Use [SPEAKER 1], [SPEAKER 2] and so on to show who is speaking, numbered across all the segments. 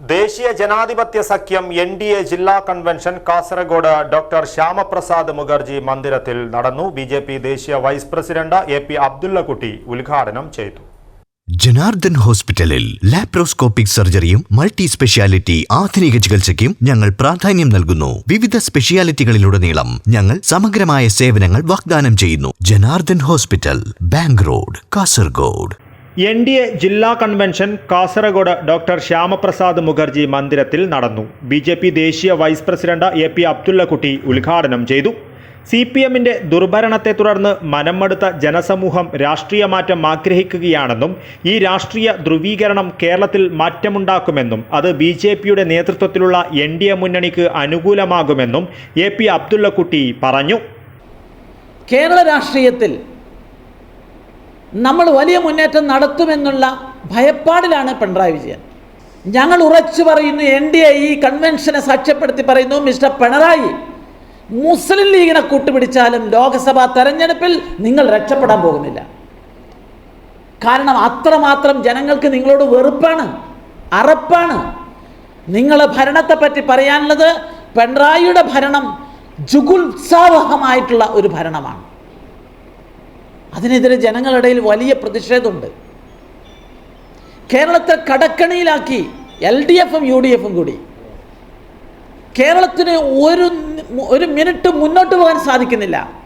[SPEAKER 1] ദേശീയ ജനാധിപത്യ സഖ്യം എൻ ഡി എ ജില്ലാ കൺവെൻഷൻ കാസർഗോഡ് ഡോക്ടർ ശ്യാമപ്രസാദ് മുഖർജി മന്ദിരത്തിൽ നടന്നു. ബി ജെ പി ദേശീയ vice president A P Abdullakutty ഉദ്ഘാടനം ചെയ്തു.
[SPEAKER 2] ജനാർദ്ദൻ ഹോസ്പിറ്റലിൽ ലാപ്രോസ്കോപ്പിക് സർജറിയും മൾട്ടി സ്പെഷ്യാലിറ്റി ആധുനിക ചികിത്സയ്ക്കും ഞങ്ങൾ പ്രാധാന്യം നൽകുന്നു. വിവിധ സ്പെഷ്യാലിറ്റികളിലുടനീളം ഞങ്ങൾ സമഗ്രമായ സേവനങ്ങൾ വാഗ്ദാനം ചെയ്യുന്നു. Janardhan hospital bank road Kasaragod.
[SPEAKER 1] N D A ജില്ലാ കൺവെൻഷൻ കാസർഗോഡ് ഡോക്ടർ ശ്യാമപ്രസാദ് മുഖർജി മന്ദിരത്തിൽ നടന്നു. ബി ജെ പി ദേശീയ vice president A P Abdullakutty ഉദ്ഘാടനം ചെയ്തു. സി പി എമ്മിന്റെ ദുർഭരണത്തെ തുടർന്ന് മനംമടുത്ത ജനസമൂഹം രാഷ്ട്രീയ മാറ്റം ആഗ്രഹിക്കുകയാണെന്നും ഈ രാഷ്ട്രീയ ധ്രുവീകരണം കേരളത്തിൽ മാറ്റമുണ്ടാക്കുമെന്നും അത് ബി ജെ പിയുടെ നേതൃത്വത്തിലുള്ള എൻ ഡി എ മുന്നണിക്ക് അനുകൂലമാകുമെന്നും എ പി അബ്ദുള്ളക്കുട്ടി പറഞ്ഞു.
[SPEAKER 3] കേരള രാഷ്ട്രീയത്തിൽ നമ്മൾ വലിയ മുന്നേറ്റം നടത്തുമെന്നുള്ള ഭയപ്പാടിലാണ് പിണറായി വിജയൻ. ഞങ്ങൾ ഉറച്ചു പറയുന്നു എൻ ഡി എ ഈ കൺവെൻഷനെ സാക്ഷ്യപ്പെടുത്തി പറയുന്നു മിസ്റ്റർ പിണറായി മുസ്ലിം ലീഗിനെ കൂട്ടുപിടിച്ചാലും ലോക്സഭാ തെരഞ്ഞെടുപ്പിൽ നിങ്ങൾ രക്ഷപ്പെടാൻ പോകുന്നില്ല. കാരണം അത്രമാത്രം ജനങ്ങൾക്ക് നിങ്ങളോട് വെറുപ്പാണ് അറപ്പാണ്. നിങ്ങളെ ഭരണത്തെപ്പറ്റി പറയാനുള്ളത് പിണറായിയുടെ ഭരണം ജുഗുത്സാവഹമായിട്ടുള്ള ഒരു ഭരണമാണ്. അതിനെതിരെ ജനങ്ങളിടയിൽ വലിയ പ്രതിഷേധമുണ്ട്. കേരളത്തെ കടക്കണിയിലാക്കി എൽ ഡി എഫും യു ഡി എഫും കൂടി. കേരളത്തിന് ഒരു ഒരു മിനിറ്റ് മുന്നോട്ട് പോകാൻ സാധിക്കുന്നില്ല.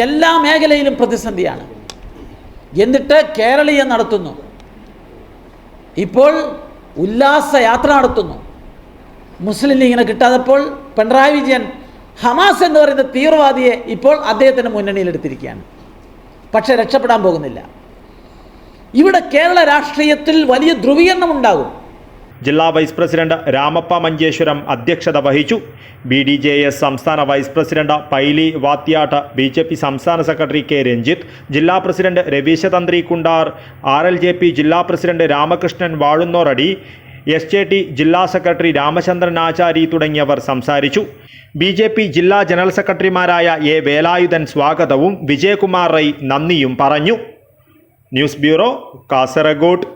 [SPEAKER 3] എല്ലാ മേഖലയിലും പ്രതിസന്ധിയാണ്. എന്നിട്ട് കേരളീയ നടത്തുന്നു. ഇപ്പോൾ ഉല്ലാസ യാത്ര നടത്തുന്നു. മുസ്ലിം ലീഗിനെ കിട്ടാതപ്പോൾ പിണറായി വിജയൻ ഹമാസ് എന്ന് പറയുന്ന തീവ്രവാദിയെ ഇപ്പോൾ അദ്ദേഹത്തിന്റെ മുന്നണിയിലെടുത്തിരിക്കുകയാണ് പക്ഷേ രക്ഷപ്പെടാൻ പോകുന്നില്ല. ഇവിടെ കേരള രാഷ്ട്രീയത്തിൽ വലിയ ധ്രുവീകരണം ഉണ്ടാകും.
[SPEAKER 1] ജില്ലാ വൈസ് പ്രസിഡന്റ് രാമപ്പ മഞ്ചേശ്വരം അധ്യക്ഷത വഹിച്ചു. ബി ഡി ജെ എസ് സംസ്ഥാന vice president Paily Vathyattu B J P സംസ്ഥാന സെക്രട്ടറി കെ രഞ്ജിത്ത് ജില്ലാ president Raveeshathantri Kuntar R L J P ജില്ലാ president Ramakrishnan Vazhunnoradi S J T ജില്ലാ സെക്രട്ടറി രാമചന്ദ്രൻ ആചാരി തുടങ്ങിയവർ സംസാരിച്ചു. ബി ജെ പി ജില്ലാ ജനറൽ സെക്രട്ടറിമാരായ A Velayudhan സ്വാഗതവും വിജയകുമാർ റൈ നന്ദിയും പറഞ്ഞു. News bureau Kasaragod.